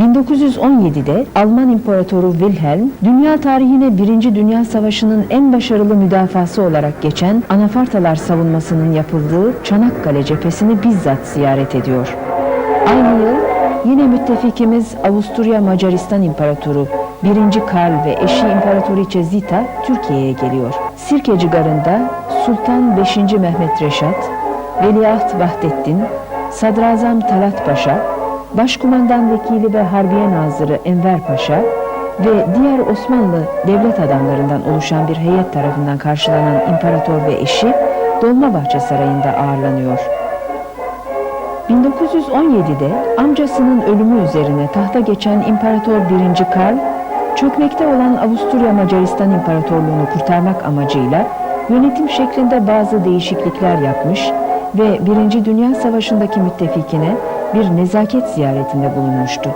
1917'de Alman İmparatoru Wilhelm, dünya tarihine Birinci Dünya Savaşı'nın en başarılı müdafası olarak geçen Anafartalar savunmasının yapıldığı Çanakkale cephesini bizzat ziyaret ediyor. Aynı yıl yine müttefikimiz Avusturya Macaristan İmparatoru 1. Karl ve eşi İmparatoriçe Zita Türkiye'ye geliyor. Sirkeci Garı'nda Sultan 5. Mehmet Reşat, Veliaht Vahdettin, Sadrazam Talat Paşa, Başkumandan Vekili ve Harbiye Nazırı Enver Paşa ve diğer Osmanlı devlet adamlarından oluşan bir heyet tarafından karşılanan imparator ve eşi Dolmabahçe Sarayı'nda ağırlanıyor. 1917'de amcasının ölümü üzerine tahta geçen İmparator 1. Karl, çökmekte olan Avusturya Macaristan İmparatorluğunu kurtarmak amacıyla yönetim şeklinde bazı değişiklikler yapmış ve 1. Dünya Savaşı'ndaki müttefikine bir nezaket ziyaretinde bulunmuştu.